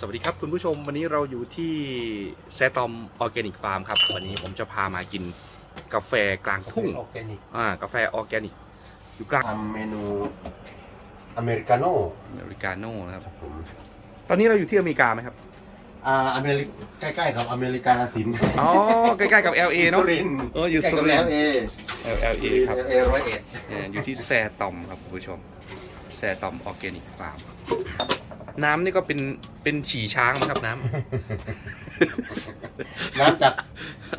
สวัสดีครับคุณผู้ชมวันนี้เราอยู่ที่แซตอมออร์แกนิกฟาร์มครับ วันนี้ผมจะพามากินกาแฟกลางทุ่งออร์แกนิกอ่ากาแฟออร์แกนิกอยู่กลางทำเมนูอเมริกาโน่อเมริกาโน่นะครับครับผมตอนนี้เราอยู่ที่อเมริกาไหมครับอ่าอเมริกใกล้ๆกับอเมริกาลสินธุ์อ๋อใกล้ๆกับ LA เนาะสุรินทร์เอออยู่ใกล้สุกับรินทร์ LA LA ครับ LA ร้อยเอ็ดเนี่ยอยู่ที่แซตอมครับคุณผู้ชมแซตอมออร์แกนิกฟาร์มน้ำนี่ก็เป็น เป็นฉี่ช้างไหมครับน้น้ำจาก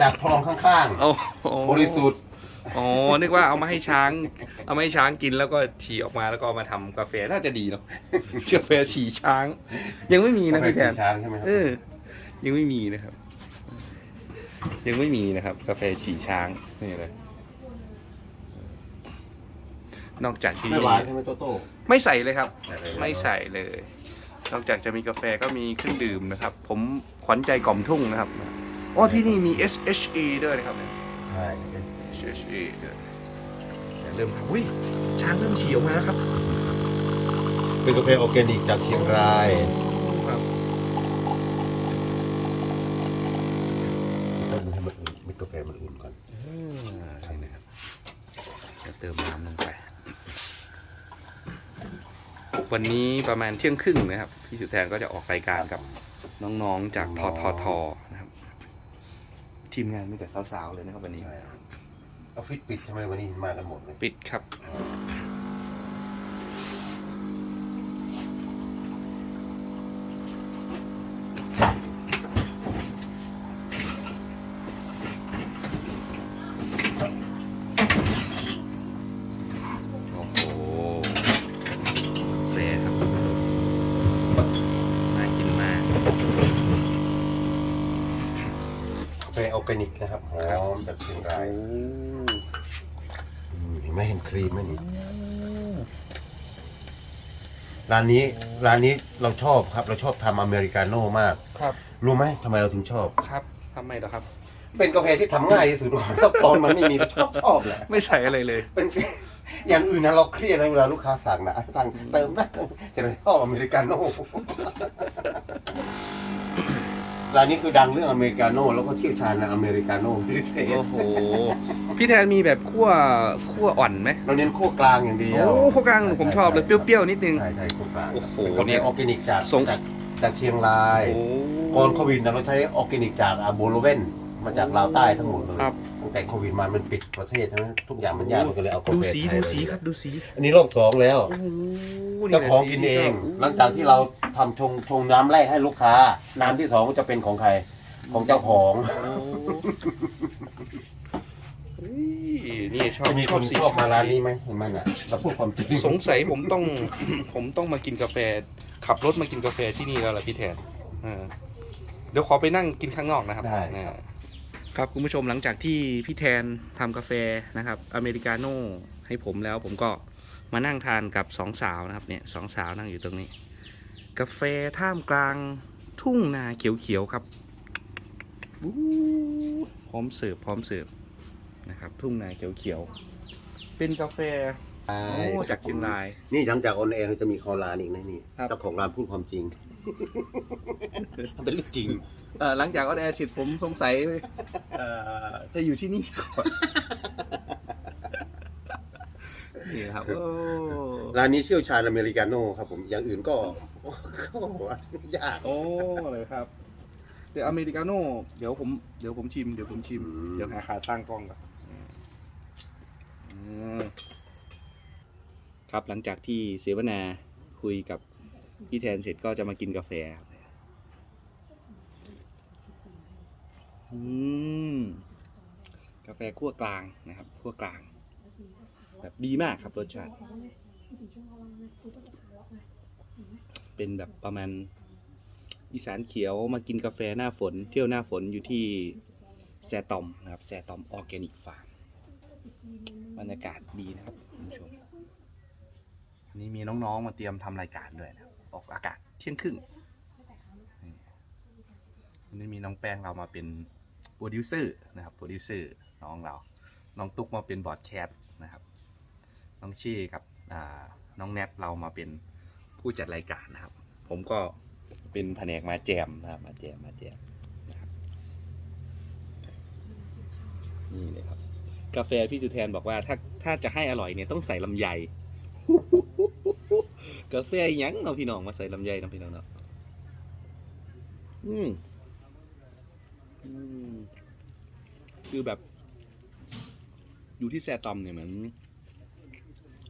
จากคลองข้างำโอ้โหๆบริสุทธิ์อ๋อ นึกว่าเอามาให้ช้าง เอามาให้ช้างกินแล้วก็ฉี่ออกมาแล้วก็เอามาทำกาแฟน่าจะดีเนาะ กาแฟฉี่ช้าง ยังไม่มีนะพี่แทนกาฟช้างใช่ไหมครัเออ ยังไม่มีนะครับ ยังไม่มีนะครับ กาแฟฉี่ช้างนี่เลย นอกจากที่ไม่หวานใช่ไหมโตโต้ไม่ใส่เลยครับ ไม่ใส่เลย นอกจากจะมีกาแฟก็มีเครื่องดื่มนะครับ ผมขวัญใจกล่อมทุ่งนะครับอ๋อที่นี่มี SHA ด้วยนะครับใช่ SHA ด้วยเริ่มทำอุ้ยช้างเริ่มฉี่ออกมาแล้วครับเป็นกาแฟออร์แกนิกจากเชียงรายครับต้องให้มันอุ่นมีกาแฟมันอุ่นก่อนใช่นะครับจะเติมน้ำลงไป วันนี้ประมาณเที่ยงครึ่งนะครับ พี่สุแทนก็จะออกรายการกับน้องๆจากทททนะครับ ทีมงานมีแต่สาวๆเลยนะครับวันนี้ใช่ออฟฟิศปิดใช่ไหมวันนี้มากันหมดเลย ปิดครับโอ้โหเละครับน่ากินมาก กาแฟออ ร์แกนิกนะครับหอมจากเชียงรายอืมเห็นไหมเห็นครีมไหมนี่ร้านนี้ร้านนี้เราชอบครับ เราชอบทำอเมริกาโน่มาก ครับรู้ไหมทำไมเราถึงชอบ ครับทำไมเหรอครับ เป็นกาแฟที่ทำง่ายที่สุดถ้าตอนมันไม่มีชอบชอบแหละ ไม่ใส่อะไรเลย เป็น อย่างอื่นนะเราเครียดนะเวลาลูกค้าสั่งนะสั่งเติมนะแต่เราชอบอเมริกาโน่ ร้านนี้คือดังเรื่องอเมริกาโน่แล้วก็เชี่ยวชาญในอเมริกาโน่พิเศษโอ้โห พี่แทนมีแบบคั่วคั่วอ่อนไหมเราเน้นคั่วกลางอย่างเดียวโอ้คั่วกลางผมชอบเลยเปรี้ยวๆนิดนึงใช่ใช่คั่วกลางโอ้โหเป็นกาแฟเนี่ยออร์แกนิกจากทรงจากจากเชียงรายโอ้ก่อนโควิดนะเราใช้ออร์แกนิกจากอาโบโลเวนมาจากลาวใต้ทั้งหมดเลยครับตั้ง แต่โควิดมามันปิดประเทศใช่ไหมทุกอย่างมันยากมันก็เลยเอากาดูแฟสีไทยดูสีเลยครับดูสีอันนี้รอบสองแล้วโอ้โหเจ้าของกินเองหลังจากที่เราทำชงชงน้ำแรกให้ลูกค้า น้ำที่สองก็จะเป็นของใคร ของเจ้าของโอ้เฮ้ยนี่ชอบจะมีคนสีชอบมาร้านนี้ไหมเห็นมันอะเราพูดความจริงสงสัยผมต้อง ผมต้องมากินกาแฟ ขับรถมากินกาแฟที่นี่แล้วล่ะพี่แทนเออเดี๋ยวขอไปนั่งกินข้างนอกนะครับได้นะ ครับคุณผู้ชมหลังจากที่พี่แทนทำกาแฟนะครับอเมริกาโน่ให้ผมแล้วผมก็มานั่งทานกับสองสาวนะครับเนี่ยสองสาวนั่งอยู่ตรงนี้ กาแฟท่ามกลางทุ่งนาเขียวๆครับอู้พร้อมเสิร์ฟพร้อมเสิร์ฟนะครับ ทุ่งนาเขียวๆเป็นกาแฟใช่โอ้จากเชียงราย นี่หลังจากออนแอร์เราจะมีคอร้านอีกนะนี่ครับ เจ้าของร้านพูดความจริง เป็นเรื่องจริง เอ่อหลังจากออนแอร์เสร็จผมสงสัยเอ่อจะอยู่ที่นี่ก่อนนี่ครับโอ้ร้านนี้เชี่ยวชาญอเมริกาโน่ครับผมอย่างอื่นก็ก็ยาก โอ้เลยครับ แต่อเมริกาโน่เดี๋ยวผมเดี๋ยวผมชิมเดี๋ยวผมชิม อืม เดี๋ยวหาขาตั้งกล้องก่อนอืมครับหลังจากที่เสวนาคุยกับ พี่แทนเสร็จก็จะมากินกาแฟครับอืมกาแฟคั่วกลางนะครับคั่วกลาง แบบดีมากครับรสชาติ เป็นแบบประมาณอีสานเขียวมากินกาแฟหน้าฝน เที่ยวหน้าฝนอยู่ที่แซตอมนะครับแซตอมออร์แกนิกฟาร์มบรรยากาศดีนะครับคุณผู้ชมวันนี้มีน้องๆมาเตรียมทำรายการด้วยนะครับ ออกอากาศเที่ยงครึ่งนี่วันนี้มีน้องแป้งเรามาเป็นโปรดิวเซอร์นะครับโปรดิวเซอร์น้องเรา น้องตุ๊กมาเป็นบอร์ดแคสต์นะครับ น้องชี่กับน้องแนทเรามาเป็นผู้จัดรายการนะครับ ผมก็เป็นแผนกมาแจมนะครับมาแจมมาแจมนะครับนี่เลยครับ กาแฟพี่สุแทนบอกว่าถ้าถ้าจะให้อร่อยเนี่ยต้องใส่ลำไย กาแฟหยังเนาะพี่น้องมาใส่ลำไยเนาะพี่น้องเนาะอืมอืมคือแบบ อยู่ที่แซตอมเนี่ยเหมือน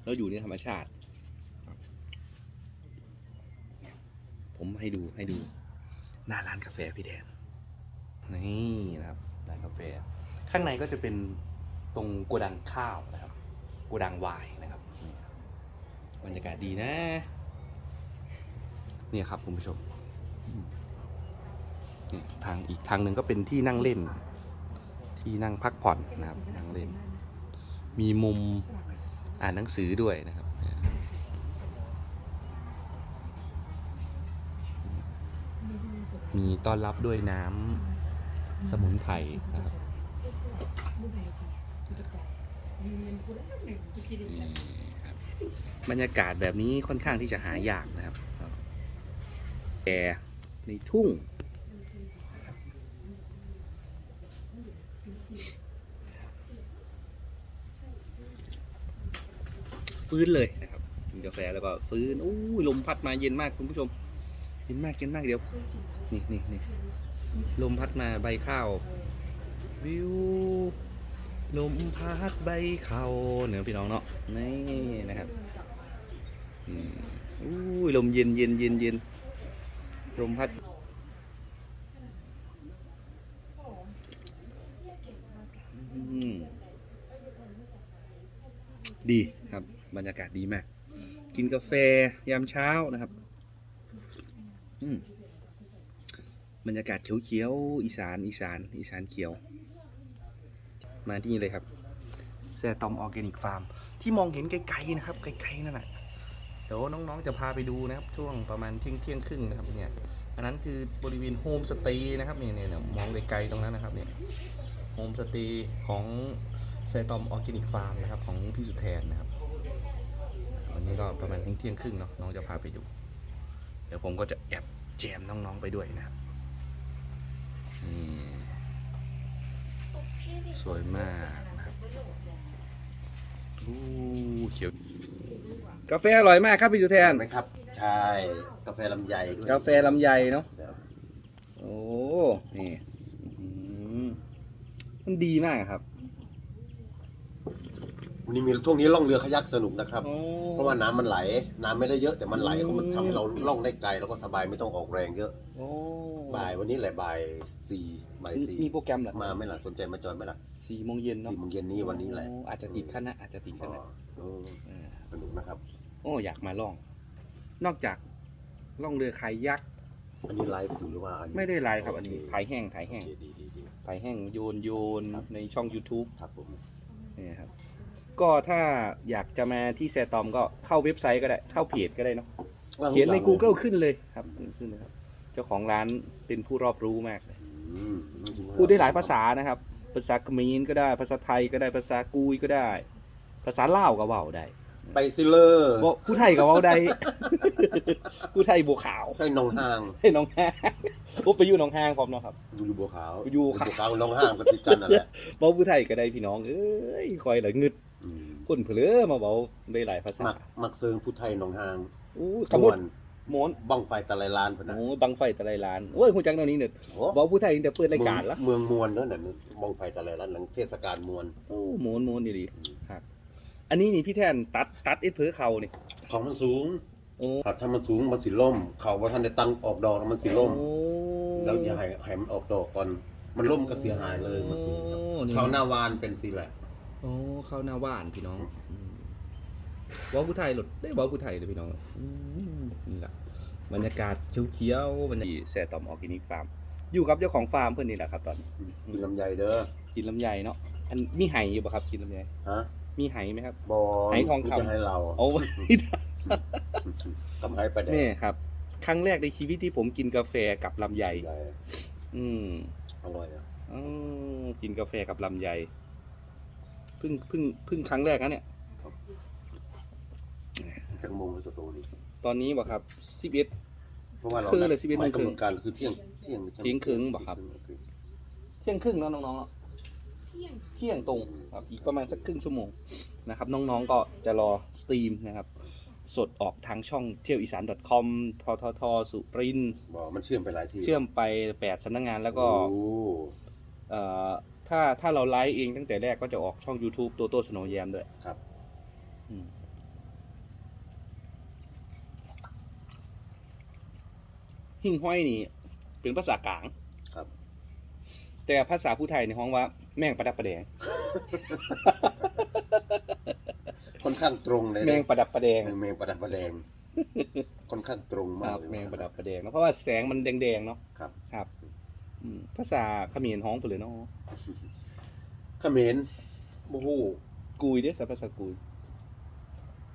เราอยู่ในธรรมชาติ ผมให้ดูให้ดู หน้าร้านกาแฟพี่แดนนี่นะครับร้านกาแฟ ข้างในก็จะเป็นตรงโกดังข้าวนะครับโกดังวายนะครับนี บรรยากาศดีนะ เนี่ยครับคุณผู้ชมนี่ทางอีกทางหนึ่งก็เป็นที่นั่งเล่น ที่นั่งพักผ่อนนะครับนั่งเล่น มีมุมอ่านหนังสือด้วยนะครับมีต้อนรับด้วยน้ำสมุนไพรนะครับ นี่ บรรยากาศแบบนี้ค่อนข้างที่จะหายากนะครับแอร์ในทุ่ง ฟื้นเลยนะครับกินกาแฟแล้วก็ฟื้นอู้ยลมพัดมาเย็นมากคุณผู้ชม เย็นมากเย็นมากเดี๋ยว นี่นี่นี่ลมพัดมาใบข้าววิว ลมพัดใบเขาเหนือพี่น้องเนาะนี่นะครับอู้ยลมเย็นเย็นเย็นเย็นลมพัดดีครับ บรรยากาศดีมาก กินกาแฟยามเช้านะครับอืมบรรยากาศเขียวๆอีสานอีสานอีสานเขียว มาที่นี่เลยครับแซตอมออร์แกนิกฟาร์มที่มองเห็นไกลๆนะครับไกลๆนั่นแหละเดี๋ยวน้องๆจะพาไปดูนะครับ ช่วงประมาณเที่ยงเที่ยงครึ่งนะครับเนี่ยอันนั้นคือบริเวณโฮมสเตย์นะครับเนี่ยเนี่ยมองไกลๆตรงนั้นนะครับเนี่ยโฮมสเตย์ของแซตอมออร์แกนิกฟาร์มนะครับของพี่สุแทนนะครับ วันนี้ก็ประมาณเที่ยงเที่ยงครึ่งเนาะน้องจะพาไปดู เดี๋ยวผมก็จะแอบแจมน้องๆไปด้วยนะครับอืม สวยมากนะครับอู้เขียว กาแฟอร่อยมากครับพี่จุแทน ไหมครับ ใช่ กาแฟลำไยด้วยกาแฟลำไยเนาะเดี๋ยวโอ้ นี่อื้อหือมันดีมากครับวันนี้มีช่วงนี้ล่องเรือขยักสนุกนะครับ โอ้ เพราะว่าน้ำมันไหล น้ำไม่ได้เยอะแต่มันไหลก็มันทำให้เราล่องได้ไกลแล้วก็สบายไม่ต้องออกแรงเยอะ โอ้ บ่ายวันนี้แหละบ่ายสี่บ่ายมีสี่มีโปรแกรมเหรอมาไหม่ล่ะสนใจมาจอยไหมล่ะสี่โมงเย็นเนาะสี่โมงเย็นนี้วันนี้แหละโอ้อาจจะติดคณะอาจจะติดคอ๋อณะเออเออสนุกนะครับ โอ้อยากมาล่อง นอกจากล่องเรือคายักอันนี้ไลฟ์อยู่หรือว่าอันนี้ไม่ได้ไลฟ์ครับอันนี้โเคถ่ายแห้งถ่ายแห้งโอเคดีดีดีถ่ายแห้งโยนโยนในช่อง YouTube ครับผมนี่ครับ ก็ถ้าอยากจะมาที่แซตอมก็เข้าเว็บไซต์ก็ได้เข้าเพจก็ได้เนาะเขียนใน Google ขึ้นเลยครับขึ้นเลยครับ เจ้าของร้านเป็นผู้รอบรู้มากเลยอืมพูดได้หลายภาษานะครับ ภาษาเขมรก็ได้ ภาษาไทยก็ได้ภาษากุยก็ได้ ภาษาลาวก็เว้าได้ไปซิเลอร์บ่ผู้ไทยก็เว้าได้ ผู้ไทยบัวขาวใช่หนองห้างให้น้องห้างโอ้ไปอยู่หน้องห้างพร้อมเนาะครับอยู่บัวขาวอยู่ขาวบัวขาวหนองห้างก็ติดกันนั่นแหละเว้าผู้ไทยก็ได้พี่น้องเอ้ยคอยละงึดอืมคนเผลอมาเว้าได้หลายภาษามักมักเซิงผู้ไทยหนองห้างอู้ขขมมววดน หมอนบ้องไฟตะไลลานพนนะโอ้บังไฟแต่ละร้านโอ้ยฮู้จักแนวนี้เด้อโอ้เว้าผู้ไทยตั้งแต่เปิดรายการละเมืองมวลเนั่นน่ะบ้องไฟตะไลลานหลังเทศกาลมวล โอ้โมนโมนดีๆครับอันนี้นี่พี่แทนตัดตัดเอ็ดเผือเขานี่ ของมันสูงโอ้ถ้ามันสูงมันสิล่ม เขาว่าท่านได้ตั้งออกดอกแล้วมันสิล่ม โอ้แล้วอย่าให้ให้มันออกดอกก่อน มันล่มก็เสียหายเลยมันสูงครับโอ้นี่ เขาหน้าวานเป็นสิแหละ โอ้เข้าหน้าว่านพี่น้องอืมเว้าผู้ไทยหลดได้เว้าผู้ไทยเลยพี่น้องอืมนี่แหละบรรยากาศเขียวๆบรรยากาศแซ่ตอมออร์แกนิกฟาร์มอยู่กับเจ้าของฟาร์มเพื่อนนี่แหละครับ ตอนนี้กินลำไยเด้อกินลำไยเนาะอันมีไหอยู่ปะครับกินลำไยฮะมีไหไหมครับบอไหทองคำจะให้เราโอ้ทำให้ประเด็นี่ครับ ครั้งแรกในชีวิตที่ผมกินกาแฟกับลำไยใหญ่อืมอร่อยนะอ๋อกินกาแฟกับลำไยเพิ่งเพิ่งเพิ่งครั้งแรกนะเนี่ย จังมงเลยตัวโตนี่ตอนนี้บอกครับสิบเอ็ดราะว่าเราคือเลย11หมายครึ่กำงหนดการคือเที่ยงเที่ยงใช่ไหมเที่ยงครึ่งบอกครับ เที่ยงครึ่งเนาะน้องๆเนาะเที่ยงเที่ยงตรงครับอีกประมาณสักครึ่งชั่วโมงนะครับน้องๆก็จะรอสตรีมนะครับสดออกทางช่องเที่ยวอีสาน .com ทททสุรินทร์บอกมันเชื่อมไปหลายที่เชื่อมไป8สำนักงานแล้วก็ โอ้เอ่อถ้าถ้าเราไลฟ์เองตั้งแต่แรกก็จะออกช่อง YouTube โตโต้สโนว์แยมด้วยครับ อืม หิ่งห้อยนี่ เป็นภาษากลางครับ แต่ภาษาผู้ไทยในห้องว่า แม่งประดับประแดง ค่อนข้างตรงเลยนะแม่งประดับประแดงแมงประดับประแดง ค่อนข้างตรงคมากรับเลยแมงประดับประแดงเนอะเพราะว่าแสงมันแดงๆเนาะครับครับอืมภาษาเขมรห้องไปเลยเนาะเขมรโอ้โหกุยเด้อภาษากุย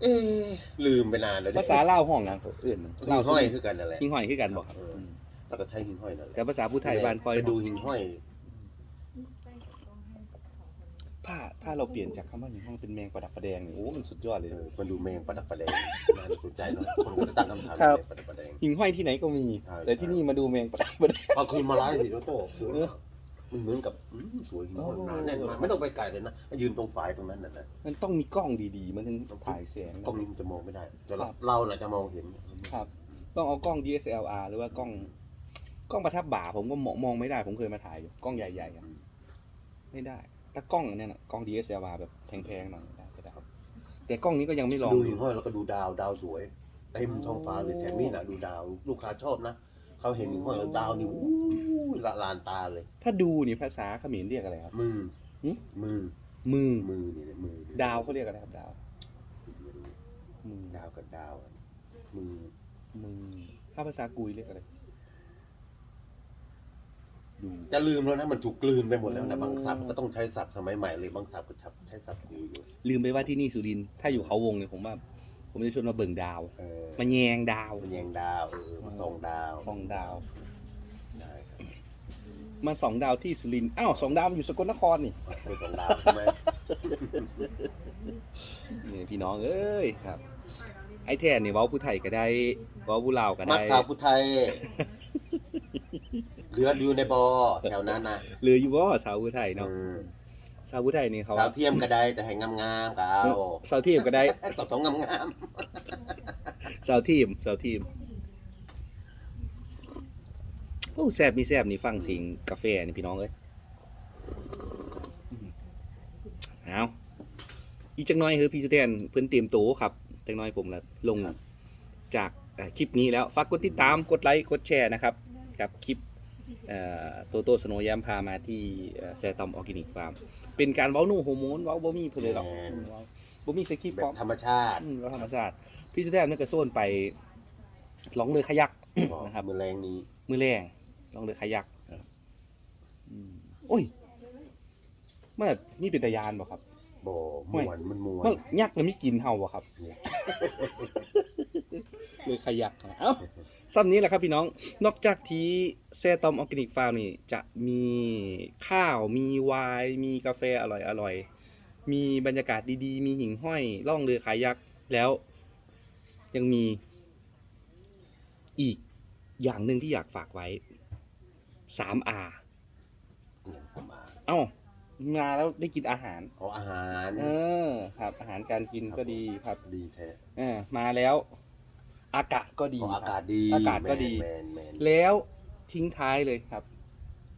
เอ๊ะลืมไปนานแล้วดิภาษาลาวห้องนะเอื่นหิ่งห้อยคือกันนั่นแหละหิ่งห้อยคือกันบอกครับเอออืมแล้วก็ใช้หิ่งห้อยนั่นแหละแต่ภาษาผู้ไทยบ้านคอยไปดูหิ่งห้อย ถ้าถ้าเราเปลี่ยนจากคำว่าหิ่งห้อยเป็นแมงประดับประแดงเนี่ยโอ้มันสุดยอดเลยเอนะ อมาดูแมงประดับประแดงน่าสนใจเนาะคนก็จะตั้งคำถามครับ แมงประดับประแดง หิ่งห้อยที่ไหนก็มี ใช่ แต่ที่นี่มาดูแมงประดับประแดง เอาคืนมาไล่สิโตโต้สวยมาก มันเหมือนกับอืมสวยหิ่งห้อยโอ้หนาแน่นมากไม่ต้องไปไกลเลยนะยืนตรงฝายตรงนั้นน่ะนะมันต้องมีกล้องดีๆ มันถึงถ่ายแสงกล้องนี้มันจะมองไม่ได้แต่ครัเราบเราน่ะจะมองเห็นครับ ต้องเอากล้อง DSLR หรือว่ากล้องกล้องประทับบ่าผมก็มองมองไม่ได้ผมเคยมาถ่ายอยู่กล้องใหญ่ๆอะไม่ได้ถ้ากล้องเนี่ยนะกล้อง DSLR แบบแพงๆหน่อยได้ก็ได้ครับแต่กล้องนี้ก็ยังไม่ลองดูหิ่งห้อยแล้วก็ดูดาวดาวสวยเต็มท้องฟ้าเลยแถมนี่นะดูดาว ลูกค้าชอบนะเขาเห็นหิ่งห้อยแล้วดาวนี่อู้ ละลานตาเลยถ้าดูนี่ภาษาเขมรเรียกอะไรครับ มือหึ มือมือมือนี่แหละมือดาวเขาเรียกอะไรครับดาวมือดาวกับดาวอะมือมือถ้าภาษากุยเรียกอะไรดู จะลืมแล้วนะมันถูกกลืนไปหมดแล้วนะโอ้บางศัพท์ก็ต้องใช้ศัพท์สมัยใหม่เลยบางศัพท์ก็ใช้ศัพท์กูอยู่ลืมไปว่าที่นี่สุรินทร์ถ้าอยู่เขาวงเนี่ยผมว่า ผมจะชวนมาเบิ่งดาว เออมาแยงดาวมันแยงดาวเออมาส่องดาวส่องดาวได้ครับ มาสองดาวที่สุรินทร์อ้าวสองดาวอยู่สกลนครนี่ไปส่องดาวใช่ไหมนี่พี่น้องเอ้ยครับ ไอ้แท้นี่เว้าผู้ไทยก็ได้เว้าผู้ลาวก็มักได้สาวผู้ไทยเรืออยู่ในบอแถวนั้นนะเหลืออยู่ว่าสาวผู้ไทยเนาะอืมสาวผู้ไทยนี่เขาสาวเทียมก็ได้แต่ให้งามๆกับเอาสาวทีมก็ได้ต่อต้องงามสาวทีมสาวทีมโอ้แซบมีแซบนี่ฟังเสียงกาแฟนี่พี่น้องเอ้ยเอาอีกจังน้อยคือพี่สแตนเพิ่นเตรียมโตวครับจังน้อยผมละลงจากเอ่อคลิปนี้แล้วฝากกดติดตามกดไลค์กดแชร์นะครับ กับคลิปโตโต้สโนยามพามาที่แซตอมออร์แกนิกฟาร์มเป็นการเว้าหนูโฮอร์โมนเว้าบ่มีเพิ่นเลยหรอกเว้าบ่มีสคริปๆต์แบพร้บอมธรรมชาติอืมแล้วธรรมชาติ พี่สแตนนั่นก็โซนไปล่องเรือขยักนะครับมือแรงนี้มือแรง ล่องเรือขยักอืมโอ้ยมันนี่เป็นตะยานบ่ครับ บ่มวนมันมวนมันยักษ์แล้วมีกลินเห่าบ่ครับเนี่ยเรือขยักเอ้าซ้ำนี้แหละครับพี่น้อง นอกจากที่แซตอมออร์แกนิกฟาร์มนี่จะมีข้าวมีไวน์มีกาแฟอร่อยอร่อยๆมีบรรยากาศดีๆ มีหิ่งห้อยล่องเรือขายักแล้ว ยังมีอีกอย่างหนึ่งที่อยากฝากไว้ สามอาเนี่ยสมาเอ้ามาแล้วได้กินอาหาร เอาอาหารเออ ครับ อาหารการกินก็ดีครับ ดีแท้เออ มาแล้ว อากาศก็ดีอ๋อคอารับกาศดีอากาศก็ดี แมนแมนแมนแล้วทิ้งท้ายเลยครับ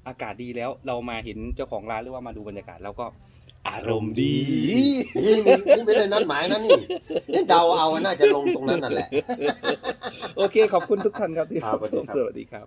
อากาศดีแล้วเรามาเห็นเจ้าของร้านหรือว่ามาดูบรรยากาศแล้วก็อารมณ์ดี นี่นี่นี่ไม่ได้นัดหมายนะนี่นี่เดาเอาว่าน่าจะลงตรงนั้นนั่นแหละ โอเค ขอบคุณทุกท่านครับที่ครับสวัสดีครับ สวัสดีครับ